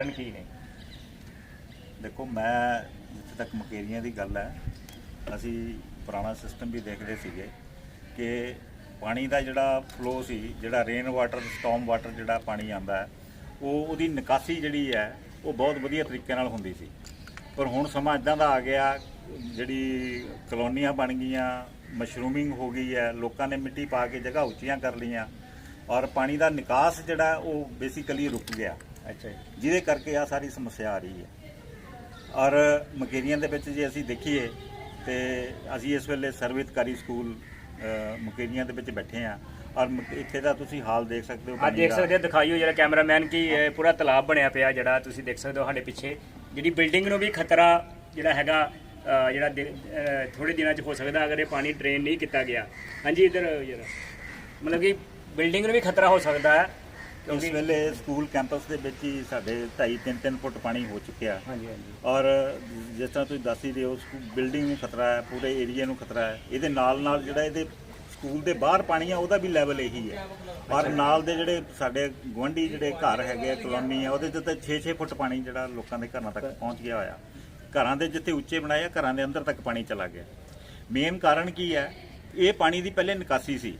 ਕਾਰਨ ਕੀ ਨੇ? ਦੇਖੋ, ਮੈਂ ਜਿੱਥੇ ਤੱਕ ਮਕੇਰੀਆਂ ਦੀ ਗੱਲ ਹੈ, ਅਸੀਂ ਪੁਰਾਣਾ ਸਿਸਟਮ ਵੀ ਦੇਖਦੇ ਸੀਗੇ ਕਿ ਪਾਣੀ ਦਾ ਜਿਹੜਾ ਫਲੋ ਸੀ, ਜਿਹੜਾ ਰੇਨ ਵਾਟਰ ਸਟਾਰਮ ਵਾਟਰ ਜਿਹੜਾ ਪਾਣੀ ਆਂਦਾ ਉਹ ਉਹਦੀ ਨਿਕਾਸੀ ਜਿਹੜੀ ਹੈ, ਉਹ ਬਹੁਤ ਵਧੀਆ ਤਰੀਕੇ ਨਾਲ ਹੁੰਦੀ ਸੀ। ਪਰ ਹੁਣ ਸਮਾਂ ਇਦਾਂ ਦਾ ਆ ਗਿਆ, ਜਿਹੜੀ ਕਲੋਨੀਆਂ ਬਣ ਗਈਆਂ, ਮਸ਼ਰੂਮਿੰਗ ਹੋ ਗਈ ਹੈ, ਲੋਕਾਂ ਨੇ ਮਿੱਟੀ ਪਾ ਕੇ ਜਗ੍ਹਾ ਉੱਚੀਆਂ ਕਰ ਲਈਆਂ, ਔਰ ਪਾਣੀ ਦਾ ਨਿਕਾਸ ਜਿਹੜਾ, ਉਹ ਬੇਸਿਕਲੀ ਰੁਕ ਗਿਆ। ਅੱਛਾ ਜਿਹਦੇ ਕਰਕੇ ਆ ਸਾਰੀ ਸਮੱਸਿਆ ਆ ਰਹੀ ਹੈ। ਔਰ ਮਕੇਰੀਆਂ ਦੇ ਵਿੱਚ ਜੇ ਅਸੀਂ ਦੇਖੀਏ ਤੇ ਅਸੀਂ ਇਸ ਵੇਲੇ ਸਰਵਿਤਕਾਰੀ ਸਕੂਲ ਮਕੇਰੀਆਂ ਦੇ ਵਿੱਚ ਬੈਠੇ ਆ ਔਰ ਇੱਥੇ ਦਾ ਤੁਸੀਂ ਹਾਲ ਦੇਖ ਸਕਦੇ ਹੋ ਆ ਪਾਣੀ ਦੇਖ। ਸਕਦੇ ਹੋ ਦਿਖਾਈਓ ਜਿਹੜਾ ਕੈਮਰਾਮੈਨ ਕੀ ਪੂਰਾ ਤਾਲਾਬ ਬਣਿਆ ਪਿਆ ਜਿਹੜਾ ਤੁਸੀਂ ਦੇਖ ਸਕਦੇ ਹੋ ਸਾਡੇ ਪਿੱਛੇ। ਜਿਹੜੀ ਬਿਲਡਿੰਗ ਨੂੰ ਵੀ ਖਤਰਾ ਜਿਹੜਾ ਹੈਗਾ ਜਿਹੜਾ ਥੋੜੇ ਦਿਨਾਂ 'ਚ ਹੋ ਸਕਦਾ ਅਗਰ ਇਹ ਪਾਣੀ ਡਰੇਨ ਨਹੀਂ ਕੀਤਾ ਗਿਆ। ਹਾਂਜੀ ਇਧਰ ਜਰਾ। ਮਤਲਬ ਕਿ ਬਿਲਡਿੰਗ ਨੂੰ ਵੀ ਖਤਰਾ ਹੋ ਸਕਦਾ ਹੈ। ਇਸ ਵੇਲੇ ਸਕੂਲ ਕੈਂਪਸ ਦੇ ਵਿੱਚ ਹੀ ਸਾਡੇ 2.5 3-3 ਫੁੱਟ ਪਾਣੀ ਹੋ ਚੁੱਕਿਆ। ਹਾਂਜੀ ਹਾਂਜੀ। ਔਰ ਜਿਸ ਤਰ੍ਹਾਂ ਤੁਸੀਂ ਦੱਸ ਹੀ ਰਹੇ ਹੋ ਬਿਲਡਿੰਗ ਨੂੰ ਖਤਰਾ ਹੈ ਪੂਰੇ ਏਰੀਆ ਨੂੰ ਖਤਰਾ ਹੈ। ਇਹਦੇ ਨਾਲ ਨਾਲ ਜਿਹੜਾ ਇਹਦੇ ਸਕੂਲ ਦੇ ਬਾਹਰ ਪਾਣੀ ਆ ਉਹਦਾ ਵੀ ਲੈਵਲ ਇਹੀ ਹੈ। ਔਰ ਨਾਲ ਦੇ ਜਿਹੜੇ ਸਾਡੇ ਗੁਆਂਢੀ ਜਿਹੜੇ ਘਰ ਹੈਗੇ ਆ ਕਲੋਨੀ ਆ ਉਹਦੇ 'ਚ ਤਾਂ 6-6 ਫੁੱਟ ਪਾਣੀ ਜਿਹੜਾ ਲੋਕਾਂ ਦੇ ਘਰਾਂ ਤੱਕ ਪਹੁੰਚ ਗਿਆ ਹੋਇਆ। ਘਰਾਂ ਦੇ ਜਿੱਥੇ ਉੱਚੇ ਬਣਾਏ ਆ ਘਰਾਂ ਦੇ ਅੰਦਰ ਤੱਕ ਪਾਣੀ ਚਲਾ ਗਿਆ। ਮੇਨ ਕਾਰਨ ਕੀ ਹੈ? ਇਹ ਪਾਣੀ ਦੀ ਪਹਿਲੇ ਨਿਕਾਸੀ ਸੀ।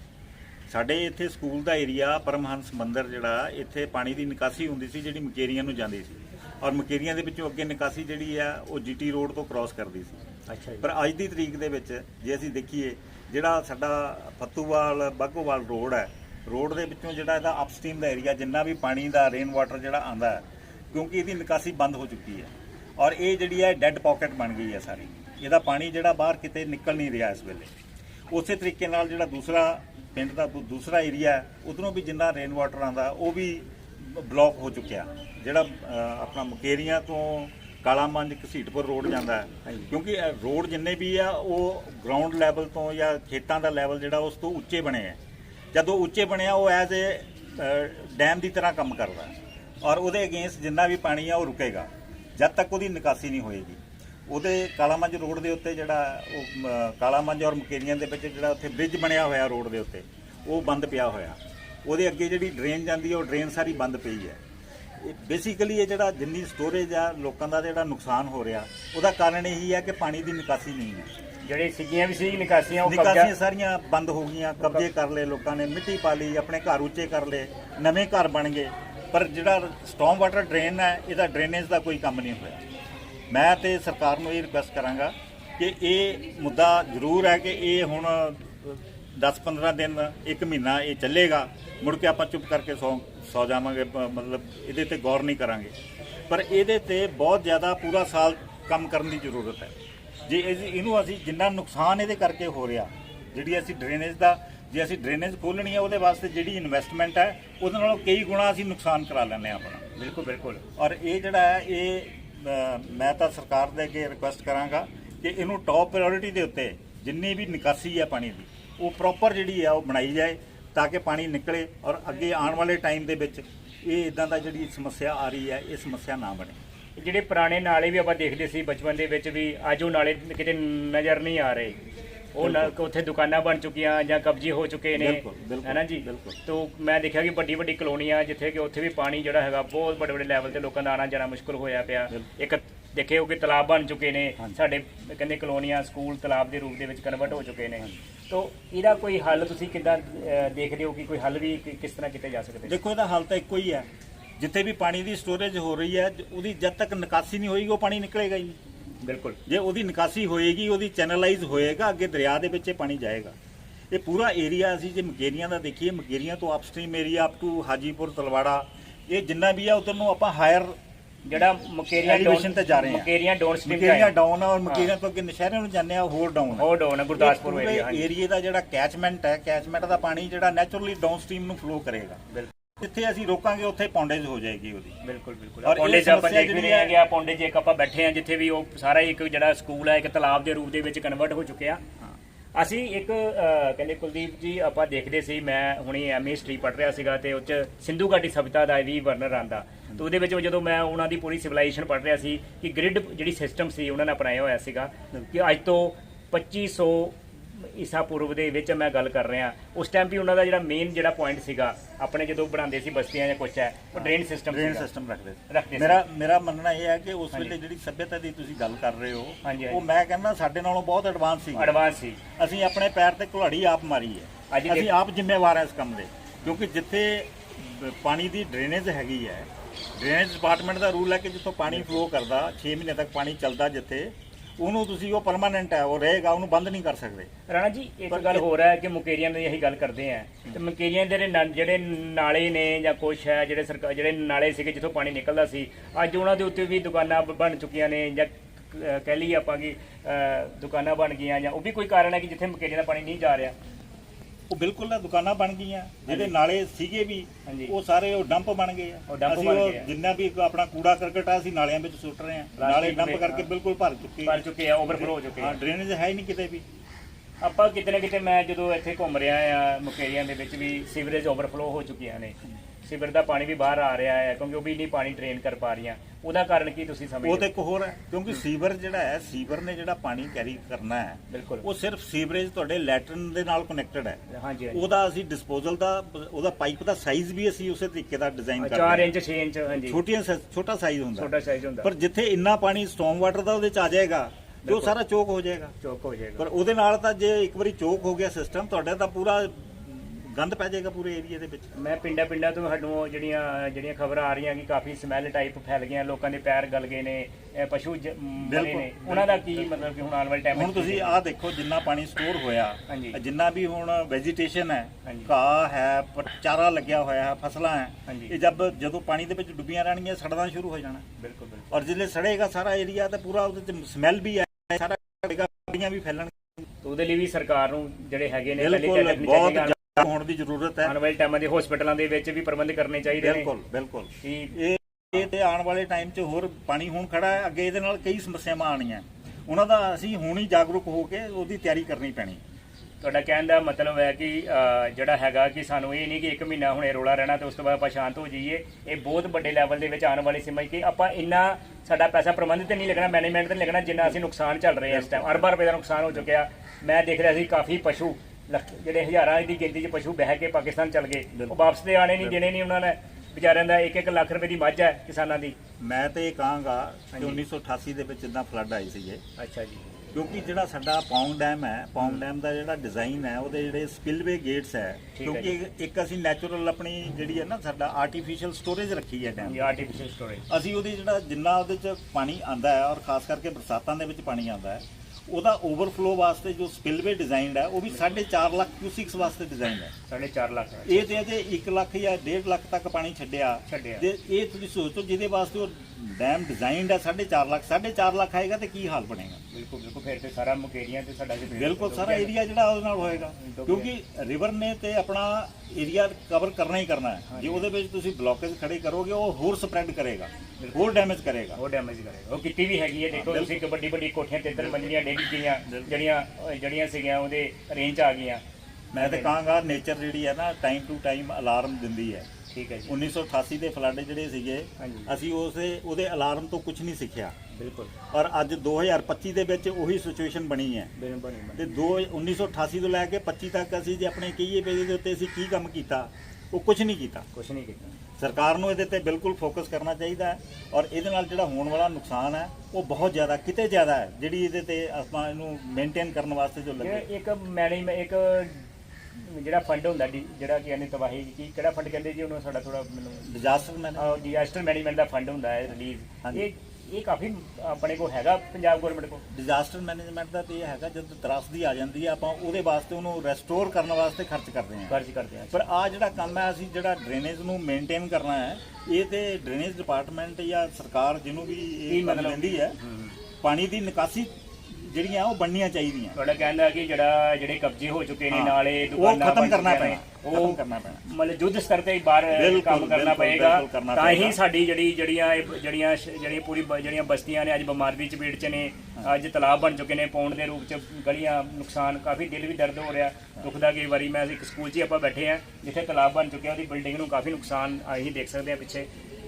ਸਾਡੇ ਇੱਥੇ ਸਕੂਲ ਦਾ ਏਰੀਆ ਪਰਮਹੰਸ ਮੰਦਿਰ ਜਿਹੜਾ ਇੱਥੇ ਪਾਣੀ ਦੀ ਨਿਕਾਸੀ ਹੁੰਦੀ ਸੀ ਜਿਹੜੀ ਮਕੇਰੀਆਂ ਨੂੰ ਜਾਂਦੀ ਸੀ। ਔਰ ਮਕੇਰੀਆਂ ਦੇ ਵਿੱਚੋਂ ਅੱਗੇ ਨਿਕਾਸੀ ਜਿਹੜੀ ਆ ਉਹ ਜੀਟੀ ਰੋਡ ਤੋਂ ਕ੍ਰਾਸ ਕਰਦੀ ਸੀ। ਅੱਛਾ ਪਰ ਅੱਜ ਦੀ ਤਰੀਕ ਦੇ ਵਿੱਚ ਜੇ ਅਸੀਂ ਦੇਖੀਏ ਜਿਹੜਾ ਸਾਡਾ ਫੱਤੂਵਾਲ ਬਾਗੋਵਾਲ ਰੋਡ ਹੈ ਰੋਡ ਦੇ ਵਿੱਚੋਂ ਜਿਹੜਾ ਇਹਦਾ ਅਪਸਟ੍ਰੀਮ ਦਾ ਏਰੀਆ ਜਿੰਨਾ ਵੀ ਪਾਣੀ ਦਾ ਰੇਨ ਵਾਟਰ ਜਿਹੜਾ ਆਂਦਾ ਹੈ ਕਿਉਂਕਿ ਇਹਦੀ ਨਿਕਾਸੀ ਬੰਦ ਹੋ ਚੁੱਕੀ ਹੈ। ਔਰ ਇਹ ਜਿਹੜੀ ਹੈ ਡੈੱਡ ਪਾਕਟ ਬਣ ਗਈ ਹੈ ਸਾਰੀ। ਇਹਦਾ ਪਾਣੀ ਜਿਹੜਾ ਬਾਹਰ ਕਿਤੇ ਨਿਕਲ ਨਹੀਂ ਰਿਹਾ ਇਸ ਵੇਲੇ। ਉਸੇ ਤਰੀਕੇ ਨਾਲ ਜਿਹੜਾ ਦੂਸਰਾ ਪਿੰਡ ਦਾ ਦੂਸਰਾ ਏਰੀਆ ਉਧਰੋਂ ਵੀ ਜਿੰਨਾ ਰੇਨ ਵਾਟਰ ਆਂਦਾ ਉਹ ਵੀ ਬਲੌਕ ਹੋ ਚੁੱਕਿਆ। ਜਿਹੜਾ ਅ, ਆਪਣਾ ਮੁਕੇਰੀਆਂ ਤੋਂ ਕਾਲਾ ਮੰਜ ਘਸੀਟਪੁਰ ਰੋਡ ਜਾਂਦਾ ਕਿਉਂਕਿ ਰੋਡ ਜਿੰਨੇ ਵੀ ਆ ਉਹ ਗਰਾਊਂਡ ਲੈਵਲ ਤੋਂ ਜਾਂ ਖੇਤਾਂ ਦਾ ਲੈਵਲ ਜਿਹੜਾ ਉਸ ਤੋਂ ਉੱਚੇ ਬਣੇ ਆ। ਜਦੋਂ ਉੱਚੇ ਬਣਿਆ ਉਹ ਐਜ਼ ਏ ਡੈਮ ਦੀ ਤਰ੍ਹਾਂ ਕੰਮ ਕਰਦਾ। ਔਰ ਉਹਦੇ ਅਗੇਂਸਟ ਜਿੰਨਾ ਵੀ ਪਾਣੀ ਆ ਉਹ ਰੁਕੇਗਾ। ਜਦ ਤੱਕ ਉਹਦੀ ਨਿਕਾਸੀ ਨਹੀਂ ਹੋਏਗੀ। ਉਹਦੇ ਕਾਲਾਮੰਜ ਰੋਡ ਦੇ ਉੱਤੇ ਜਿਹੜਾ ਉਹ ਮ, ਕਾਲਾਮੰਜ ਔਰ ਮਕੇਰੀਆਂ ਦੇ ਵਿੱਚ ਜਿਹੜਾ ਉੱਥੇ ਬ੍ਰਿਜ ਬਣਿਆ ਹੋਇਆ ਰੋਡ ਦੇ ਉੱਤੇ ਉਹ ਬੰਦ ਪਿਆ ਹੋਇਆ। ਉਹਦੇ ਅੱਗੇ ਜਿਹੜੀ ਡਰੇਨ ਜਾਂਦੀ ਹੈ ਉਹ ਡਰੇਨ ਸਾਰੀ ਬੰਦ ਪਈ ਹੈ। ਬੇਸਿਕਲੀ ਇਹ ਜਿਹੜਾ ਜਿੰਨੀ ਸਟੋਰੇਜ ਆ ਲੋਕਾਂ ਦਾ ਜਿਹੜਾ ਨੁਕਸਾਨ ਹੋ ਰਿਹਾ ਉਹਦਾ ਕਾਰਨ ਇਹੀ ਹੈ ਕਿ ਪਾਣੀ ਦੀ ਨਿਕਾਸੀ ਨਹੀਂ ਹੈ। ਜਿਹੜੇ ਸਿੱਗੀਆਂ ਵੀ ਸੀ ਨਿਕਾਸੀਆਂ ਉਹ ਨਿਕਾਸੀਆਂ ਸਾਰੀਆਂ ਬੰਦ ਹੋ ਗਈਆਂ ਕਬਜ਼ੇ ਕਰ ਲਏ ਲੋਕਾਂ ਨੇ ਮਿੱਟੀ ਪਾ ਲਈ ਆਪਣੇ ਘਰ ਉੱਚੇ ਕਰ ਲਏ ਨਵੇਂ ਘਰ ਬਣ ਗਏ। ਪਰ ਜਿਹੜਾ ਸਟਾਰਮ ਵਾਟਰ ਡਰੇਨ ਹੈ ਇਹਦਾ ਡਰੇਨੇਜ ਦਾ ਕੋਈ ਕੰਮ ਨਹੀਂ ਹੋਇਆ। ਮੈਂ ਤੇ ਸਰਕਾਰ ਨੂੰ ਇਹ ਰਿਕੁਐਸਟ ਕਰਾਂਗਾ ਕਿ ਇਹ ਮੁੱਦਾ ਜ਼ਰੂਰ ਹੈ ਕਿ ਇਹ ਹੁਣ 10-15 ਦਿਨ ਇੱਕ ਮਹੀਨਾ ਇਹ ਚੱਲੇਗਾ ਮੁੜ ਕੇ ਆਪਾਂ ਚੁੱਪ ਕਰਕੇ ਸੌ ਸੌ ਜਾਵਾਂਗੇ ਮਤਲਬ ਇਹਦੇ ਤੇ ਗੌਰ ਨਹੀਂ ਕਰਾਂਗੇ। ਪਰ ਇਹਦੇ ਤੇ ਬਹੁਤ ਜ਼ਿਆਦਾ ਪੂਰਾ ਸਾਲ ਕੰਮ ਕਰਨ ਦੀ ਜ਼ਰੂਰਤ ਹੈ। ਜੇ ਇਹ- ਇਹਨੂੰ ਅਸੀਂ ਜਿੰਨਾ ਨੁਕਸਾਨ ਇਹਦੇ ਕਰਕੇ ਹੋ ਰਿਹਾ ਜਿਹੜੀ ਅਸੀਂ ਡਰੇਨੇਜ ਦਾ ਜੇ ਅਸੀਂ ਡਰੇਨੇਜ ਖੋਲਣੀ ਹੈ ਉਹਦੇ ਵਾਸਤੇ ਜਿਹੜੀ ਇਨਵੈਸਟਮੈਂਟ ਹੈ ਉਹਦੇ ਨਾਲੋਂ ਕਈ ਗੁਣਾ ਅਸੀਂ ਨੁਕਸਾਨ ਕਰਾ ਲੈਂਦੇ ਹਾਂ ਆਪਣਾ। ਬਿਲਕੁਲ ਬਿਲਕੁਲ। ਔਰ ਇਹ ਜਿਹੜਾ ਹੈ ਇਹ ਮੈਂ ਤਾਂ ਸਰਕਾਰ ਦੇ ਅੱਗੇ ਰਿਕੁਐਸਟ ਕਰਾਂਗਾ ਕਿ ਇਹਨੂੰ ਟੌਪ ਪ੍ਰਾਇੋਰਟੀ ਦੇ ਉੱਤੇ ਜਿੰਨੀ ਵੀ ਨਿਕਾਸੀ ਹੈ ਪਾਣੀ ਦੀ, ਉਹ ਪ੍ਰੋਪਰ ਜਿਹੜੀ ਹੈ ਉਹ ਬਣਾਈ ਜਾਏ ਤਾਂ ਕਿ ਪਾਣੀ ਨਿਕਲੇ ਔਰ ਅੱਗੇ ਆਉਣ ਵਾਲੇ ਟਾਈਮ ਦੇ ਵਿੱਚ ਇਹ ਇਦਾਂ ਦਾ ਜਿਹੜੀ ਸਮੱਸਿਆ ਆ ਰਹੀ ਹੈ, ਇਹ ਸਮੱਸਿਆ ਨਾ ਬਣੇ। ਜਿਹੜੇ ਪੁਰਾਣੇ ਨਾਲੇ ਵੀ ਆਪਾਂ ਦੇਖਦੇ ਸੀ ਬਚਪਨ ਦੇ ਵਿੱਚ ਵੀ ਅੱਜ ਉਹ ਨਾਲੇ ਕਿਤੇ ਨਜ਼ਰ ਨਹੀਂ ਆ ਰਹੇ। ਉਹ ਨਾ- ਉੱਥੇ ਦੁਕਾਨਾਂ ਬਣ ਚੁੱਕੀਆਂ ਜਾਂ ਕਬਜ਼ੇ ਹੋ ਚੁੱਕੇ ਨੇ ਬਿਲਕੁਲ, ਬਿਲਕੁਲ, ਹੈ ਨਾ ਜੀ? ਬਿਲਕੁਲ। ਤੋਂ ਮੈਂ ਦੇਖਿਆ ਕਿ ਵੱਡੀ ਵੱਡੀ ਕਲੋਨੀਆਂ ਜਿੱਥੇ ਕਿ ਉੱਥੇ ਵੀ ਪਾਣੀ ਜਿਹੜਾ ਹੈਗਾ ਬਹੁਤ ਵੱਡੇ ਵੱਡੇ ਲੈਵਲ ਤੇ ਲੋਕਾਂ ਦਾ ਆਣਾ ਜਾਣਾ ਮੁਸ਼ਕਲ ਹੋਇਆ ਪਿਆ। ਇੱਕ ਦੇਖੇ ਹੋ ਕਿ ਤਲਾਬ ਬਣ ਚੁੱਕੇ ਨੇ ਸਾਡੇ ਕਹਿੰਦੇ ਕਲੋਨੀਆਂ ਸਕੂਲ ਤਲਾਬ ਦੇ ਰੂਪ ਦੇ ਵਿੱਚ ਕਨਵਰਟ ਹੋ ਚੁੱਕੇ ਨੇ। ਤੋਂ ਇਹਦਾ ਕੋਈ ਹੱਲ ਤੁਸੀਂ ਕਿੱਦਾਂ ਦੇਖਦੇ ਹੋ ਕਿ ਕੋਈ ਹੱਲ ਵੀ ਕਿ- ਕਿਸ ਤਰ੍ਹਾਂ ਕੀਤੇ ਜਾ ਸਕਦੇ ਦੇਖੋ ਇਹਦਾ ਹੱਲ ਤਾਂ ਇੱਕੋ ਹੀ ਹੈ। ਜਿੱਥੇ ਵੀ ਪਾਣੀ ਦੀ ਸਟੋਰੇਜ ਹੋ ਰਹੀ ਹੈ ਜ- ਉਹਦੀ ਜਦ ਤੱਕ ਨਿਕਾਸੀ ਨਹੀਂ ਹੋਏਗੀ ਉਹ ਪਾਣੀ ਨਿਕਲੇਗਾ ਹੀ ਨਹੀਂ। ਬਿਲਕੁਲ। ਜੇ ਉਹਦੀ ਨਿਕਾਸੀ ਹੋਏਗੀ ਉਹਦੀ ਚੈਨਲਾਈਜ਼ ਹੋਏਗਾ ਅੱਗੇ ਦਰਿਆ ਦੇ ਵਿੱਚ ਇਹ ਪਾਣੀ ਜਾਏਗਾ। ਇਹ ਪੂਰਾ ਏਰੀਆ ਅਸੀਂ ਜੇ ਮਕੇਰੀਆਂ ਦਾ ਦੇਖੀਏ ਮਕੇਰੀਆਂ ਤੋਂ upstream area up to Hajipur Talwara ਇਹ ਜਿੰਨਾ ਵੀ ਆ ਉਧਰ ਨੂੰ ਆਪਾਂ ਹਾਇਰ ਜਿਹੜਾ ਮਕੇਰੀਆਂ ਐਲੀਵੇਸ਼ਨ ਤੇ ਜਾ ਰਹੇ ਹਾਂ। Mukerian downstream Mukerian down ਆ ਔਰ ਮਕੇਰੀਆਂ ਤੋਂ ਅੱਗੇ ਨਸ਼ਹਿਰੇ ਨੂੰ ਜਾਂਦੇ ਆ ਹੋਰ ਡਾਊਨ ਹੋਰ ਡਾਊਨ ਹੈ ਗੁਰਦਾਸਪੁਰ ਏਰੀਆ ਏਰੀਆ ਦਾ ਜਿਹੜਾ ਕੈਚਮੈਂਟ ਹੈ ਕੈਚਮੈਂਟ ਦਾ ਪਾਣੀ ਜਿਹੜਾ ਨੈਚੁਰਲੀ ਡਾਊਨ ਸਟ੍ਰੀਮ ਨੂੰ ਫਲੋ ਕਰੇਗਾ। ਬਿਲਕੁਲ ਜਿੱਥੇ ਅਸੀਂ ਰੋਕਾਂਗੇ ਉੱਥੇ ਪੌਂਡੇਜ ਹੋ ਜਾਏਗੀ ਉਹਦੀ। ਬਿਲਕੁਲ ਬਿਲਕੁਲ। ਔਰ ਇਹ ਪੌਂਡੇ 'ਚ ਆਪਾਂ ਸਮੱਸਿਆ ਦੇਖ ਵੀ ਜਿਹੜੀ ਰਹੇ ਹੈ- ਹੈਗੇ ਆ ਪੌਂਡੇ ਇੱਕ ਆਪਾਂ ਬੈਠੇ ਆ ਜਿੱਥੇ ਵੀ ਉਹ ਸਾਰਾ ਇੱਕ ਜਿਹੜਾ ਸਕੂਲ ਹੈ ਇੱਕ ਤਲਾਬ ਦੇ ਰੂਪ ਦੇ ਵਿੱਚ ਕਨਵਰਟ ਹੋ ਚੁੱਕਿਆ। ਅਸੀਂ ਇੱਕ ਅਹ, ਕਹਿੰਦੇ ਕੁਲਦੀਪ ਜੀ ਆਪਾਂ ਦੇਖਦੇ ਸੀ ਮੈਂ ਹੁਣੀ ਐਮਏ ਹਿਸਟਰੀ ਪੜ੍ਹ ਰਿਹਾ ਸੀਗਾ ਤੇ ਉਹ 'ਚ ਸਿੰਧੂ ਘਾਟੀ ਸਭਿਅਤਾ ਦਾ ਵੀ ਵਰਨਰ ਆਂਦਾ। ਤੇ ਉਹਦੇ ਵਿੱਚ ਜਦੋਂ ਮੈਂ ਉਹਨਾਂ ਦੀ ਪੂਰੀ ਸਿਵਲਾਈਜੇਸ਼ਨ ਪੜ੍ਹ ਰਿਹਾ ਸੀ ਕਿ ਗ੍ਰਿਡ ਜਿਹੜੀ ਸਿਸਟਮ ਸੀ ਉਹਨਾਂ ਨੇ ਅਪਣਾਇਆ ਹੋਇਆ ਸੀਗਾ ਕਿ ਅੱਜ ਤੋਂ 2500 ਈਸਾ ਪੂਰਵ ਦੇ ਵਿੱਚ ਮੈਂ ਗੱਲ ਕਰ ਰਿਹਾ। ਉਸ ਟਾਈਮ ਵੀ ਉਹਨਾਂ ਦਾ ਜਿਹੜਾ ਮੇਨ ਜਿਹੜਾ ਪੁਆਇੰਟ ਸੀਗਾ ਆਪਣੇ ਜਦੋਂ ਬਣਾਉਂਦੇ ਸੀ ਬਸਤੀਆਂ ਜਾਂ ਕੁਛ ਹੈ ਉਹ ਡਰੇਨ ਸਿਸਟਮ ਡਰੇਨ ਸਿਸਟਮ ਰੱਖਦੇ। ਰੱਖਦੇ ਮੇਰਾ ਮੇਰਾ ਮੰਨਣਾ ਇਹ ਹੈ ਕਿ ਉਸ। ਵੇਲੇ ਜਿਹੜੀ ਸਭਿਅਤਾ ਦੀ ਤੁਸੀਂ ਗੱਲ ਕਰ ਰਹੇ ਹੋ। ਉਹ ਮੈਂ ਕਹਿੰਦਾ ਸਾਡੇ ਨਾਲੋਂ ਬਹੁਤ ਐਡਵਾਂਸ ਸੀ ਐਡਵਾਂਸ ਸੀ। ਅਸੀਂ ਆਪਣੇ ਪੈਰ ਤੇ ਕੁਹਾੜੀ ਆਪ ਮਾਰੀ ਹੈ। ਅਸੀਂ ਆਪ ਜ਼ਿੰਮੇਵਾਰ ਹਾਂ ਇਸ ਕੰਮ ਦੇ ਕਿਉਂਕਿ ਜਿੱਥੇ ਪਾਣੀ ਦੀ ਡਰੇਨੇਜ ਹੈਗੀ ਹੈ ਡਰੇਨੇਜ ਡਿਪਾਰਟਮੈਂਟ ਦਾ ਰੂਲ ਹੈ ਕਿ ਜਿੱਥੋਂ ਪਾਣੀ ਫਲੋ ਕਰਦਾ 6 ਮਹੀਨੇ ਤੱਕ ਪਾਣੀ ਚੱਲਦਾ ਜਿੱਥੇ ਉਹਨੂੰ ਤੁਸੀਂ ਉਹ ਪਰਮਾਨੈਂਟ ਹੈ ਉਹ ਰਹੇਗਾ ਉਹਨੂੰ ਬੰਦ ਨਹੀਂ ਕਰ ਸਕਦੇ। ਰਾਣਾ ਜੀ ਇੱਕ ਗੱਲ ਹੋਰ ਹੈ ਕਿ ਮੁਕੇਰੀਆਂ ਦੀ ਇਹੀ ਗੱਲ ਕਰਦੇ ਆ ਤੇ ਮੁਕੇਰੀਆਂ ਦੇ ਜਿਹੜੇ ਨਾ- ਜਿਹੜੇ ਨਾਲੇ ਨੇ ਜਾਂ ਕੁਛ ਹੈ ਜਿਹੜੇ ਸਰਕਾਰ ਜਿਹੜੇ ਨਾਲੇ ਸੀਗੇ ਜਿੱਥੋਂ ਪਾਣੀ ਨਿਕਲਦਾ ਸੀ ਅੱਜ ਉਹਨਾਂ ਦੇ ਉੱਤੇ ਵੀ ਦੁਕਾਨਾਂ ਬ- ਬਣ ਚੁੱਕੀਆਂ ਨੇ ਜਾਂ ਅਹ ਕਹਿ ਲਈਏ ਆਪਾਂ ਕਿ ਅਹ ਦੁਕਾਨਾਂ ਬਣ ਗਈਆਂ ਜਾਂ ਉਹ ਵੀ ਕੋਈ ਕਾਰਨ ਹੈ ਕਿ ਜਿੱਥੇ ਮੁਕੇਰੀਆਂ ਦਾ ਪਾਣੀ ਨਹੀਂ ਜਾ ਰਿਹਾ। ਉਹ ਬਿਲਕੁਲ ਨਾ ਦੁਕਾਨਾਂ ਬਣ ਗਈਆਂ ਜਿਹੜੇ ਨਾਲੇ ਸੀਗੇ ਵੀ। ਉਹ ਸਾਰੇ ਉਹ ਡੰਪ ਬਣ ਗਏ ਆ ਅਸੀਂ ਉਹ। ਜਿੰਨਾ ਵੀ ਆਪਣਾ ਕੂੜਾ ਕਰਕਟ ਆ ਅਸੀਂ ਨਾਲਿਆਂ ਵਿੱਚ ਸੁੱਟ ਰਹੇ ਆ ਨਾਲੇ ਡੰਪ ਕਰਕੇ। ਬਿਲਕੁਲ ਭਰ ਚੁੱਕੇ ਭਰ ਚੁੱਕੇ ਆ ਓਵਰਫਲੋ ਹੋ ਚੁੱਕੇ ਆ ਡਰੇਨੇਜ ਹੈ ਹੀ ਨਹੀਂ ਕਿਤੇ ਵੀ ਆਪਾਂ ਕਿਤੇ ਨਾ ਕਿਤੇ ਮੈਂ ਜਦੋਂ ਇੱਥੇ ਘੁੰਮ ਰਿਹਾ ਆ ਮੁਕੇਰੀਆਂ ਦੇ ਵਿੱਚ ਵੀ ਸੀਵਰੇਜ ਓਵਰਫਲੋ ਹੋ ਚੁੱਕੀਆਂ ਨੇ। ਸੀਵਰ ਦਾ ਪਾਣੀ ਵੀ ਬਾਹਰ ਆ ਰਿਹਾ ਹੈ ਕਿਉਂਕਿ ਉਹ ਵੀ ਨਹੀਂ ਪਾਣੀ ਡਰੇਨ ਕਰ ਪਾ ਰਹੀਆਂ। ਉਹਦਾ ਕਾਰਨ ਕੀ ਤੁਸੀਂ ਉਹ ਸਮਝਦੇ ਤੇ ਇੱਕ ਹੋਰ ਹੈ ਕਿਉਂਕਿ ਸੀਵਰ ਜਿਹੜਾ ਹੈ ਸੀਵਰ ਨੇ ਜਿਹੜਾ ਪਾਣੀ ਕੈਰੀ ਕਰਨਾ ਹੈ ਉਹ ਸਿਰਫ ਸੀਵਰੇਜ ਤੁਹਾਡੇ ਲੈਟਰਨ ਦੇ ਨਾਲ ਕਨੈਕਟਡ ਹੈ। ਹਾਂਜੀ ਉਹਦਾ ਅਸੀਂ ਡਿਸਪੋਜ਼ਲ ਦਾ ਉਹਦਾ ਪਾਈਪ ਦਾ ਸਾਈਜ਼ ਵੀ ਅਸੀਂ ਉਸੇ ਤਰੀਕੇ ਦਾ ਡਿਜ਼ਾਈਨ 4 ਕਰਦੇ ਹਾਂ। ਇੰਚ 6 ਇੰਚ ਹਾਂਜੀ। ਛੋਟੀਆਂ ਛੋਟਾ ਸਾਈਜ਼ ਹੁੰਦਾ। ਛੋਟਾ ਸਾਈਜ਼ ਹੁੰਦਾ। ਪਰ ਜਿੱਥੇ ਇੰਨਾ ਪਾਣੀ ਸਟਾਰਮ ਵਾਟਰ ਦਾ ਉਹਦੇ ਚ ਆ ਜਾਏਗਾ ਤੇ ਉਹ। ਸਾਰਾ ਚੋਕ ਹੋ ਜਾਏਗਾ। ਚੌਕ ਹੋ ਜਾਏਗਾ। ਪਰ ਉਹਦੇ ਨਾਲ ਤਾਂ ਜੇ ਇੱਕ ਵਾਰੀ ਚੋਕ ਹੋ ਗਿਆ ਸਿਸਟਮ ਤੁਹਾਡਾ ਤਾਂ ਪੂਰਾ ਗੰਦ ਪੈ ਜਾਏਗਾ ਪੂਰੇ ਏਰੀਆ ਦੇ ਵਿੱਚ। ਮੈਂ ਪਿੰਡਾਂ ਪਿੰਡਾਂ ਤੋਂ ਸਾਨੂੰ ਜਿਹੜੀਆਂ ਜਿਹੜੀਆਂ ਖਬਰਾਂ ਆ ਰਹੀਆਂ ਕਿ ਕਾਫੀ ਸਮੈਲ ਟਾਈਪ ਫੈਲ ਗਈਆਂ ਲੋਕਾਂ ਦੇ ਪੈਰ ਗਲ ਗਏ ਨੇ ਇਹ ਪਸ਼ੂ ਜ- ਮਰੇ ਬਿਲਕੁਲ, ਨੇ। ਉਹਨਾਂ ਦਾ ਕੀ ਮਤਲਬ ਕਿ ਹੁਣ ਆਉਣ ਵਾਲੇ ਟਾਈਮ ਹੁਣ ਤੁਸੀਂ ਆਹ ਦੇਖੋ ਜਿੰਨਾ ਪਾਣੀ ਸਟੋਰ ਹੋਇਆ। ਜਿੰਨਾ ਵੀ ਹੁਣ ਵੈਜੀਟੇਸ਼ਨ ਹੈ ਹਾਂਜੀ। ਘਾਹ ਹੈ ਪ- ਚਾਰਾ ਲੱਗਿਆ ਹੋਇਆ ਹੈ ਫਸਲਾਂ ਹੈ ਹਾਂਜੀ। ਇਹ ਜਦ ਜਦੋਂ ਪਾਣੀ ਦੇ ਵਿੱਚ ਡੁੱਬੀਆਂ ਰਹਿਣਗੀਆਂ ਸੜਨਾ ਸ਼ੁਰੂ ਹੋ ਜਾਣਾ। ਬਿਲਕੁਲ ਬਿਲਕੁਲ। ਔਰ ਜਿੱਲੇ ਸੜੇਗਾ ਸਾਰਾ ਏਰੀਆ ਤੇ ਪੂਰਾ ਉਹਦੇ ਚ ਸਮੈਲ ਵੀ ਸਾਰਾ ਗੱਡੀਆਂ ਵੀ ਫੈਲਣ। ਉਹਦੇ ਲਈ ਵੀ ਸਰਕਾਰ ਨੂੰ ਜਿਹੜੇ ਹੈਗੇ ਨੇ ਪਹਿਲੇ ਬਿਲਕੁਲ ਕਰਨੀ ਬਹੁਤ ਚਾਹੀਦੀ ਜ਼ਿਆਦਾ ਹੋਣ ਦੀ ਜ਼ਰੂਰਤ ਹੈ। ਆਉਣ ਵਾਲੇ ਟਾਈਮਾਂ ਦੇ ਹਸਪੀਟਲਾਂ ਦੇ ਵਿੱਚ ਵੀ ਪ੍ਰਬੰਧ ਕਰਨੇ ਚਾਹੀਦੇ ਨੇ। ਬਿਲਕੁਲ ਬਿਲਕੁਲ। ਕਿ ਇਹ ਇਹ ਤੇ ਆਉਣ ਵਾਲੇ ਟਾਈਮ 'ਚ ਹੋਰ ਪਾਣੀ ਹੁਣ ਖੜਾ ਹੈ। ਅੱਗੇ ਇਹਦੇ ਨਾਲ ਕਈ ਸਮੱਸਿਆਵਾਂ ਆਣੀਆਂ ਉਹਨਾਂ ਦਾ ਅਸੀਂ ਹੁਣ ਹੀ ਜਾਗਰੂਕ ਹੋ ਕੇ ਉਹਦੀ ਤਿਆਰੀ ਕਰਨੀ ਪੈਣੀ। ਤੁਹਾਡਾ ਕਹਿਣ ਦਾ ਮਤਲਬ ਹੈ ਕਿ ਜਿਹੜਾ ਹੈਗਾ ਕਿ ਸਾਨੂੰ ਇਹ ਨਹੀਂ ਕਿ ਇੱਕ ਮਹੀਨਾ ਹੁਣੇ ਰੋਲਾ ਰਹਿਣਾ ਤੇ ਉਸ ਤੋਂ ਬਾਅਦ ਆਪਾਂ ਸ਼ਾਂਤ ਹੋ ਜਾਈਏ। ਇਹ ਬਹੁਤ ਵੱਡੇ ਲੈਵਲ ਦੇ ਵਿੱਚ ਆਉਣ ਵਾਲੀ ਸਮਝ ਕਿ ਆਪਾਂ ਇੰਨਾ ਸਾਡਾ ਪੈਸਾ ਪ੍ਰਬੰਧ ਤੇ ਨਹੀਂ ਲੱਗਣਾ ਮੈਨੇਜਮੈਂਟ ਤੇ ਲੱਗਣਾ ਜਿੰਨਾ ਅਸੀਂ ਨੁਕਸਾਨ ਚੱਲ ਰਹੇ ਹਾਂ ਇਸ ਟਾਈਮ ਅਰਬਾਂ ਰੁਪਏ ਦਾ ਨੁਕਸਾਨ ਹੋ ਚੁੱਕਿਆ। ਮੈਂ ਦੇਖ ਰਿਹਾ ਸੀ ਕਾਫੀ ਪਸ਼ੂ ਜਿਹੜੇ ਹਜ਼ਾਰਾਂ ਦੀ ਗਿਣਤੀ 'ਚ ਪਸ਼ੂ ਬਹਿ ਕੇ ਪਾਕਿਸਤਾਨ ਚਲ ਗਏ। ਉਹ ਵਾਪਸ ਤੇ ਆਣੇ ਨਹੀਂ ਦੇਣੇ ਨਹੀਂ ਉਹਨਾਂ ਨੇ। ਵਿਚਾਰਿਆਂ ਦਾ 1-1 ਲੱਖ ਰੁਪਏ ਦੀ ਮੱਝ ਹੈ ਕਿਸਾਨਾਂ ਦੀ। ਮੈਂ ਤੇ ਇਹ ਕਹਾਂਗਾ ਕਿ ਹਾਂਜੀ। 1988 ਦੇ ਵਿੱਚ ਜਿੱਦਾਂ ਫਲੱਡ ਆਈ ਸੀ ਇਹ ਅੱਛਾ ਜੀ। ਕਿਉਂਕਿ ਜਿਹੜਾ ਸਾਡਾ ਪੌਂਗ ਡੈਮ ਹੈ ਪੌਂਗ ਡੈਮ ਦਾ ਜਿਹੜਾ ਡਿਜ਼ਾਈਨ ਹੈ ਉਹਦੇ ਜਿਹੜੇ ਸਪਿਲਵੇ ਗੇਟਸ ਹੈ ਕਿਉਂਕਿ ਇੱਕ ਅਸੀਂ ਨੈਚੁਰਲ ਆਪਣੀ ਜਿਹੜੀ ਹੈ ਨਾ ਸਾਡਾ ਆਰਟੀਫੀਸ਼ੀਅਲ ਸਟੋਰੇਜ ਰੱਖੀ ਹੈ ਡੈਮ। ਇਹ ਆਰਟੀਫੀਸ਼ੀਅਲ ਸਟੋਰੇਜ ਅਸੀਂ ਉਹਦੀ ਜਿਹੜਾ ਜਿੰਨਾ ਉਹਦੇ ਚ ਪਾਣੀ ਆਂਦਾ ਹੈ ਔਰ ਖਾਸ ਕਰਕੇ ਬਰਸਾਤਾਂ ਦੇ ਵਿੱਚ ਪਾਣੀ ਆਂਦਾ ਹੈ ਉਹਦਾ ਓਵਰਫਲੋ ਵਾਸਤੇ ਜੋ ਸਪਿਲਵੇ ਡਿਜ਼ਾਈਨਡ ਹੈ ਉਹ ਵੀ 4.5 ਲੱਖ ਕਿਊਸਿਕਸ ਵਾਸਤੇ ਡਿਜ਼ਾਈਨ ਹੈ। 4.5 ਲੱਖ। ਇਹ ਤੇ ਅਜੇ 1 ਲੱਖ ਜਾਂ 1.5 ਲੱਖ ਤੱਕ ਪਾਣੀ ਛੱਡਿਆ। ਛੱਡਿਆ। ਜੇ ਇਹ ਤੁਸੀਂ ਸੋਚੋ ਜਿਹਦੇ ਵਾਸਤੇ ਉਹ ਡੈਮ ਡਿਜ਼ਾਈਨਡ ਹੈ 4.5 ਲੱਖ 4.5 ਲੱਖ ਆਏਗਾ ਤੇ ਕੀ ਹਾਲ ਬਣੇਗਾ? ਬਿਲਕੁਲ ਬਿਲਕੁਲ ਫਿਰ ਤੇ ਸਾਰਾ ਮੁਕੇਰੀਆਂ ਤੇ ਸਾਡਾ ਜੀ ਬਿਲਕੁਲ ਸਾਰਾ ਏਰੀਆ ਜਿਹੜਾ ਉਹਦੇ ਨਾਲ ਹੋਏਗਾ। ਕਿਉਂਕਿ ਰਿਵਰ ਨੇ ਤੇ ਆਪਣਾ ਏਰੀਆ ਕਵਰ ਕਰਨਾ ਹੀ ਕਰਨਾ ਹੈ। ਜੇ ਉਹਦੇ ਵਿੱਚ ਤੁਸੀਂ ਬਲੋਕੇਜ ਖੜੇ ਕਰੋਗੇ ਉਹ ਹੋਰ ਸਪਰੈਡ ਕਰੇਗਾ ਹੋਰ ਡੈਮੇਜ ਕਰੇਗਾ। ਉਹ ਡੈਮੇਜ ਕਰੇਗਾ। ਉਹ ਕਿੱਟੀ ਵੀ ਹੈਗੀ ਹੈ ਦੇਖੋ ਤੁਸੀਂ ਕਿ ਵੱਡੀ ਵੱਡੀ ਕੋਠੀਆਂ ਤੇ ਇੱਧਰ ਮੰਜਲੀਆਂ ਡੇਗ ਗਈਆਂ ਜਿਹੜੀਆਂ ਜਿਹੜੀਆਂ ਸੀਗੀਆਂ ਉਹਦੇ ਰੇਂਜ ਆ ਗਈਆਂ। ਮੈਂ ਤੇ ਕਹਾਂਗਾ ਨੇਚਰ ਜਿਹੜੀ ਹੈ ਨਾ ਟਾਈਮ ਟੂ ਟਾਈਮ ਅਲਾਰਮ ਦਿੰਦੀ ਹੈ। ਠੀਕ ਹੈ ਜੀ। 1988 ਦੇ ਫਲੱਡ ਜਿਹੜੇ ਸੀਗੇ ਹਾਂਜੀ। ਅਸੀਂ ਉਸੇ ਉਹਦੇ ਅਲਾਰਮ ਤੋਂ ਕੁਝ ਨਹੀਂ ਸਿੱਖਿਆ। ਬਿਲਕੁਲ। ਔਰ ਅੱਜ 2025 ਦੇ ਵਿੱਚ ਉਹੀ ਸਿਚੁਏਸ਼ਨ ਬਣੀ ਹੈ। ਬਣੀ ਬਣੀ ਬਣੀ। ਤੇ ਦੋ 1988 ਤੋਂ ਲੈ ਕੇ 25 ਤੱਕ ਅਸੀਂ ਜੇ ਆਪਣੇ ਕਹੀਏ ਵੀ ਇਹਦੇ ਉੱਤੇ ਅਸੀਂ ਕੀ ਕੰਮ ਕੀਤਾ ਉਹ ਕੁਝ ਨਹੀਂ ਕੀਤਾ। ਕੁਛ ਨਹੀਂ ਕੀਤਾ। ਸਰਕਾਰ ਨੂੰ ਇਹਦੇ ਤੇ ਬਿਲਕੁਲ ਫੋਕਸ ਕਰਨਾ ਚਾਹੀਦਾ ਹੈ ਔਰ ਇਹਦੇ ਨਾਲ ਜਿਹੜਾ ਹੋਣ ਵਾਲਾ ਨੁਕਸਾਨ ਹੈ ਉਹ ਬਹੁਤ ਜ਼ਿਆਦਾ ਕਿਤੇ ਜ਼ਿਆਦਾ ਹੈ ਜਿਹੜੀ ਇਹਦੇ ਤੇ ਆਪਾਂ ਇਹਨੂੰ ਮੇਨਟੇਨ ਕਰਨ ਵਾਸਤੇ ਜੋ ਲੱਗੇ। ਇੱਕ ਮੈਨੇਜਮੈਂਟ ਇੱਕ ਜਿਹੜਾ ਫੰਡ ਹੁੰਦਾ ਡੀ- ਜਿਹੜਾ ਕਿ ਇਹਨੇ ਤਬਾਹੀ ਕੀ ਕਿਹੜਾ ਫੰਡ ਕਹਿੰਦੇ ਜੀ ਉਹਨੂੰ ਸਾਡਾ ਥੋੜਾ ਮੈਨੂੰ ਡਿਜ਼ਾਸਟਰ ਮੈਨੇ ਡਿਜ਼ਾਸਟਰ ਮੈਨੇਜਮੈਂਟ ਦਾ ਫੰਡ ਹੁੰਦਾ ਹੈ ਰਿਲੀਜ਼ ਹਾਂਜੀ। ਇਹ ਇਹ ਕਾਫੀ ਆਪਣੇ ਕੋਲ ਹੈਗਾ ਪੰਜਾਬ ਗਵਰਨਮੈਂਟ ਕੋਲ? ਡਿਜ਼ਾਸਟਰ ਮੈਨੇਜਮੈਂਟ ਦਾ ਤੇ ਇਹ ਹੈਗਾ ਜਦ ਤਰਾਸਦੀ ਆ ਜਾਂਦੀ ਹੈ ਆਪਾਂ ਉਹਦੇ ਵਾਸਤੇ ਉਹਨੂੰ ਰੈਸਟੋਰ ਕਰਨ ਵਾਸਤੇ ਖਰਚ ਕਰਦੇ ਹਾਂ। ਖਰਚ ਕਰਦੇ ਆ ਪਰ ਆ ਜਿਹੜਾ ਕੰਮ ਹੈ ਅਸੀਂ ਜਿਹੜਾ ਡਰੇਨੇਜ ਨੂੰ ਮੇਨਟੇਨ ਕਰਨਾ ਹੈ ਇਹ ਤੇ ਡਰੇਨੇਜ ਡਿਪਾਰਟਮੈਂਟ ਜਾਂ ਸਰਕਾਰ ਜਿਹਨੂੰ ਵੀ ਕੀ ਇਹ ਕੰਮ ਮਤਲਬ? ਲੈਂਦੀ ਹੈ। ਪਾਣੀ ਦੀ ਨਿਕਾਸੀ ਜਿਹੜੀਆਂ ਉਹ ਬਣਨੀਆਂ ਚਾਹੀਦੀਆਂ। ਤੁਹਾਡਾ ਕਹਿੰਦਾ ਕਿ ਜਿਹੜਾ ਜਿਹੜੇ ਕਬਜ਼ੇ ਹੋ ਚੁੱਕੇ ਨੇ। ਨਾਲੇ ਉਹ ਦੁਕਾਨਾਂ ਖਤਮ ਕਰਨਾ ਪੈਣਾ, ਉਹ ਕਰਨਾ ਪੈਣਾ। ਮਤਲਬ ਯੁੱਧ ਸਤਰ ਤੇ ਬਾਹਰ ਕੰਮ ਕਰਨਾ ਪਏਗਾ। ਤਾਂ ਹੀ। ਸਾਡੀ ਜਿਹੜੀ ਜਿਹੜੀਆਂ ਜਿਹੜੀਆਂ ਜਿਹੜੀਆਂ ਪੂਰੀ ਜਿਹੜੀਆਂ ਬਸਤੀਆਂ ਨੇ ਅੱਜ ਬਿਮਾਰੀ ਦੀ ਚਪੇਟ 'ਚ ਨੇ ਅੱਜ ਤਲਾਬ ਬਣ ਚੁੱਕੇ ਨੇ ਪੌਂਡ ਦੇ ਰੂਪ 'ਚ ਗਲੀਆਂ ਨੁਕਸਾਨ ਕਾਫੀ ਦਿਲ ਵੀ ਦਰਦ ਹੋ ਰਿਹਾ। ਦੁੱਖ ਦਾ ਕਈ ਵਾਰੀ ਮੈਂ ਇੱਕ ਸਕੂਲ 'ਚ ਹੀ ਆਪਾਂ ਬੈਠੇ ਆ ਜਿੱਥੇ ਤਲਾਬ ਬਣ ਚੁੱਕਿਆ ਉਹਦੀ ਬਿਲਡਿੰਗ ਨੂੰ ਕਾਫੀ ਨੁਕਸਾਨ ਅਸੀਂ ਦੇਖ ਸਕਦੇ ਆ ਪਿੱਛੇ।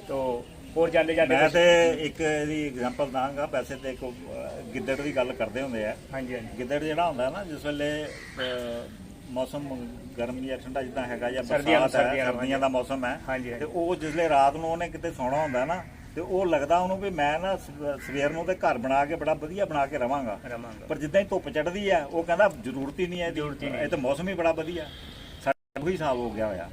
ਤੋ ਹੋਰ ਜਾਂਦੇ ਜਾਂਦੇ ਮੈਂ ਤੇ ਇੱਕ ਇਹਦੀ ਐਗਜ਼ਾਮਪਲ ਦਾਂਗਾ ਵੈਸੇ ਤੇ ਇੱਕ ਗਿੱਦੜ ਦੀ ਗੱਲ ਕਰਦੇ ਹੁੰਦੇ ਆ। ਹਾਂਜੀ ਹਾਂਜੀ। ਗਿੱਦੜ ਜਿਹੜਾ ਹੁੰਦਾ ਨਾ ਜਿਸ ਵੇਲੇ ਮੌਸਮ ਗਰਮ ਜਾਂ ਠੰਡਾ ਜਿੱਦਾਂ ਹੈਗਾ ਜਾਂ ਬਰਸਾਤ ਹੈ ਸਰਦੀਆਂ ਦਾ ਮੌਸਮ ਹੈ ਤੇ। ਉਹ ਜਿਸਲੇ ਰਾਤ ਨੂੰ ਉਹਨੇ ਕਿਤੇ ਸੌਣਾ ਹੁੰਦਾ ਨਾ ਤੇ ਉਹ ਲੱਗਦਾ ਉਹਨੂੰ ਵੀ ਮੈਂ ਨਾ ਸਵੇਰ ਨੂੰ ਤੇ ਘਰ ਬਣਾ ਕੇ ਬੜਾ ਵਧੀਆ ਬਣਾ ਕੇ ਰਵਾਂਗਾ। ਪਰ ਜਿੱਦਾਂ ਹੀ ਧੁੱਪ ਚੜ੍ਹਦੀ ਆ ਉਹ ਕਹਿੰਦਾ ਜ਼ਰੂਰਤ ਹੀ ਨਹੀਂ ਹੈ ਹੀ। ਇਹ ਤਾਂ ਮੌਸਮ ਹੀ ਬੜਾ ਵਧੀਆ। ਸਾਡਾ ਉਹੀ ਹਿਸਾਬ ਹੋ ਗਿਆ ਹੋਇਆ।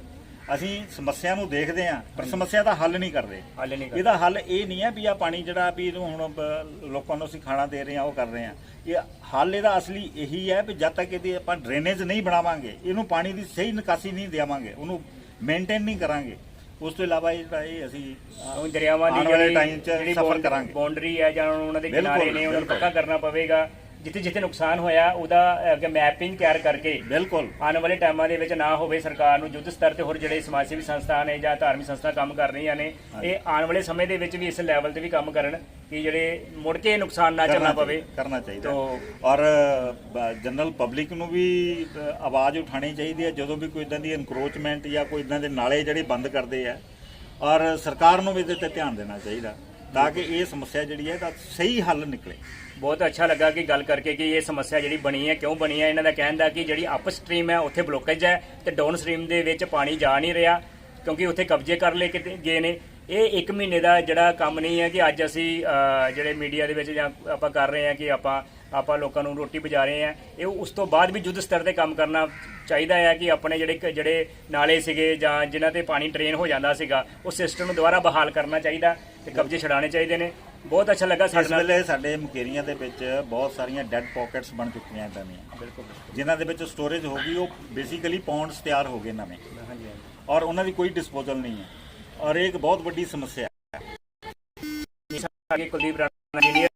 ਅਸੀਂ ਸਮੱਸਿਆ ਨੂੰ ਦੇਖਦੇ ਆ ਪਰ ਸਮੱਸਿਆ ਦਾ ਹੱਲ ਨਹੀਂ ਕਰਦੇ। ਹੱਲ ਨਹੀਂ ਇਹਦਾ ਹੱਲ ਇਹ ਨਹੀਂ ਹੈ ਵੀ ਆ ਪਾਣੀ ਜਿਹੜਾ ਵੀ ਇਹਨੂੰ ਹੁਣ ਬ- ਲੋਕਾਂ ਨੂੰ ਅਸੀਂ ਖਾਣਾ ਦੇ ਰਹੇ ਹਾਂ ਉਹ ਕਰ ਰਹੇ ਹਾਂ। ਇਹ ਹੱਲ ਇਹਦਾ ਅਸਲੀ ਇਹੀ ਹੈ ਵੀ ਜਦ ਤੱਕ ਇਹਦੀ ਆਪਾਂ ਡਰੇਨੇਜ ਨਹੀਂ ਬਣਾਵਾਂਗੇ ਇਹਨੂੰ ਪਾਣੀ ਦੀ ਸਹੀ ਨਿਕਾਸੀ ਨਹੀਂ ਦੇਵਾਂਗੇ ਉਹਨੂੰ ਮੇਨਟੇਨ ਨਹੀਂ ਕਰਾਂਗੇ। ਉਸ ਤੋਂ ਇਲਾਵਾ ਇਹ ਜਿਹੜਾ ਇਹ ਅਸੀਂ ਉਹ ਦਰਿਆਵਾਂ ਦੀ ਆਉਣ ਵਾਲੇ ਜਿਹੜੀ time 'ਚ ਜਿਹੜੀ ਸਫ਼ਰ ਕਰਾਂਗੇ। ਬਾਉਂਡਰੀ ਹੈ ਜਾਂ ਉਹਨਾਂ ਦੇ ਬਿਲਕੁਲ, ਕਿਨਾਰੇ ਨੇ ਉਹਨਾਂ ਨੂੰ ਬਿਲਕੁਲ। ਪੱਕਾ ਕਰਨਾ ਪਵੇਗਾ। ਜਿੱਥੇ ਜਿੱਥੇ ਨੁਕਸਾਨ ਹੋਇਆ ਉਹਦਾ ਅੱਗੇ ਮੈਪਿੰਗ ਤਿਆਰ ਕਰਕੇ ਬਿਲਕੁਲ। ਆਉਣ ਵਾਲੇ ਟਾਈਮਾਂ ਦੇ ਵਿੱਚ ਨਾ ਹੋਵੇ ਸਰਕਾਰ ਨੂੰ ਯੁੱਧ ਸਤਰ ਤੇ ਹੋਰ ਜਿਹੜੇ ਸਮਾਜ ਸੇਵੀ ਸੰਸਥਾ ਨੇ ਜਾਂ ਧਾਰਮਿਕ ਸੰਸਥਾ ਕੰਮ ਕਰ ਰਹੀਆਂ ਨੇ ਇਹ ਆਉਣ ਵਾਲੇ ਸਮੇਂ ਦੇ ਵਿੱਚ ਵੀ ਇਸ ਲੈਵਲ ਤੇ ਵੀ ਕੰਮ ਕਰਨ ਕਿ ਜਿਹੜੇ ਮੁੜ ਕੇ ਨੁਕਸਾਨ ਨਾ ਚੱਲਣਾ ਪਵੇ। ਕਰਨਾ ਚਾਹੀਦਾ। ਔਰ ਜਨਰਲ ਪਬਲਿਕ ਨੂੰ ਵੀ ਆਵਾਜ਼ ਉਠਾਣੀ ਚਾਹੀਦੀ ਹੈ ਜਦੋਂ ਵੀ ਕੋਈ ਇਦਾਂ ਦੀ ਇਨਕਰੋਚਮੈਂਟ ਜਾਂ ਕੋਈ ਇਦਾਂ ਦੇ ਨਾਲੇ ਜਿਹੜੇ ਬੰਦ ਕਰਦੇ ਆ। ਔਰ ਸਰਕਾਰ ਨੂੰ ਵੀ ਇਹਦੇ ਤੇ ਧਿਆਨ ਦੇਣਾ ਚਾਹੀਦਾ ਤਾਂ ਕਿ ਇਹ ਸਮੱਸਿਆ ਜਿਹੜੀ ਹੈ ਇਹਦਾ ਸਹੀ ਹੱਲ ਨਿਕਲੇ। ਬਹੁਤ ਅੱਛਾ ਲੱਗਾ ਕਿ ਗੱਲ ਕਰਕੇ ਕਿ ਇਹ ਸਮੱਸਿਆ ਜਿਹੜੀ ਬਣੀ ਹੈ, ਕਿਉਂ ਬਣੀ ਹੈ? ਇਹਨਾਂ ਦਾ ਕਹਿਣ ਦਾ ਕਿ ਜਿਹੜੀ ਅਪ ਸਟਰੀਮ ਹੈ, ਉੱਥੇ ਬਲੋਕੇਜ ਹੈ ਤੇ ਡਾਊਨ ਸਟਰੀਮ ਦੇ ਵਿੱਚ ਪਾਣੀ ਜਾ ਨਹੀਂ ਰਿਹਾ ਕਿਉਂਕਿ ਉੱਥੇ ਕਬਜ਼ੇ ਕਰ ਲਏ ਕਿਤੇ ਗਏ ਨੇ। ਇਹ 1 ਮਹੀਨੇ ਦਾ ਜਿਹੜਾ ਕੰਮ ਨਹੀਂ ਹੈ ਕਿ ਅੱਜ ਅਸੀਂ ਜਿਹੜੇ ਮੀਡੀਆ ਦੇ ਵਿੱਚ ਜਾਂ ਆਪਾਂ ਕਰ ਰਹੇ ਹਾਂ ਕਿ ਆਪਾਂ ਆਪਾਂ ਲੋਕਾਂ ਨੂੰ ਰੋਟੀ ਪਜਾ ਰਹੇ ਹਾਂ। ਇਹ ਉਸ ਤੋਂ ਬਾਅਦ ਵੀ ਯੁੱਧ ਸਤਰ ਤੇ ਕੰਮ ਕਰਨਾ ਚਾਹੀਦਾ ਹੈ ਕਿ ਆਪਣੇ ਜਿਹੜੇ ਕ- ਜਿਹੜੇ ਨਾਲੇ ਸੀਗੇ ਜਾਂ ਜਿਨ੍ਹਾਂ ਤੇ ਪਾਣੀ ਡਰੇਨ ਹੋ ਜਾਂਦਾ ਸੀਗਾ, ਉਹ ਸਿਸਟਮ ਨੂੰ ਦੁਬਾਰਾ ਬਹਾਲ ਕਰਨਾ ਚਾਹੀਦਾ ਤੇ ਕਬਜ਼ੇ ਛਡਾਉਣੇ ਚਾਹੀਦੇ ਨੇ। ਬਹੁਤ ਅੱਛਾ ਲੱਗਾ ਇਸ ਸਾਡੇ ਨਾਲ। ਵੇਲੇ ਸਾਡੇ ਮੁਕੇਰੀਆਂ ਦੇ ਵਿੱਚ ਬਹੁਤ ਸਾਰੀਆਂ ਡੈੱਡ ਪਾਕਟਸ ਬਣ ਚੁੱਕੀਆਂ ਇਦਾਂ ਦੀਆਂ। ਬਿਲਕੁਲ ਜਿਨ੍ਹਾਂ ਦੇ ਵਿੱਚ ਸਟੋਰੇਜ ਹੋ ਗਈ ਉਹ ਬੇਸਿਕਲੀ ਪੌਂਡਸ ਤਿਆਰ ਹੋ ਗਏ ਨਵੇਂ। ਹਾਂਜੀ ਹਾਂਜੀ। ਔਰ ਉਹਨਾਂ ਦੀ ਕੋਈ ਡਿਸਪੋਜ਼ਲ ਨਹੀਂ ਹੈ। ਔਰ ਇਹ ਇੱਕ ਬਹੁਤ ਵੱਡੀ ਸਮੱਸਿਆ ਹੈ। ਸਾਡੀ ਕੁਲਦੀਪ ਰਾਣਾ ਇੰਜੀਨੀਅਰ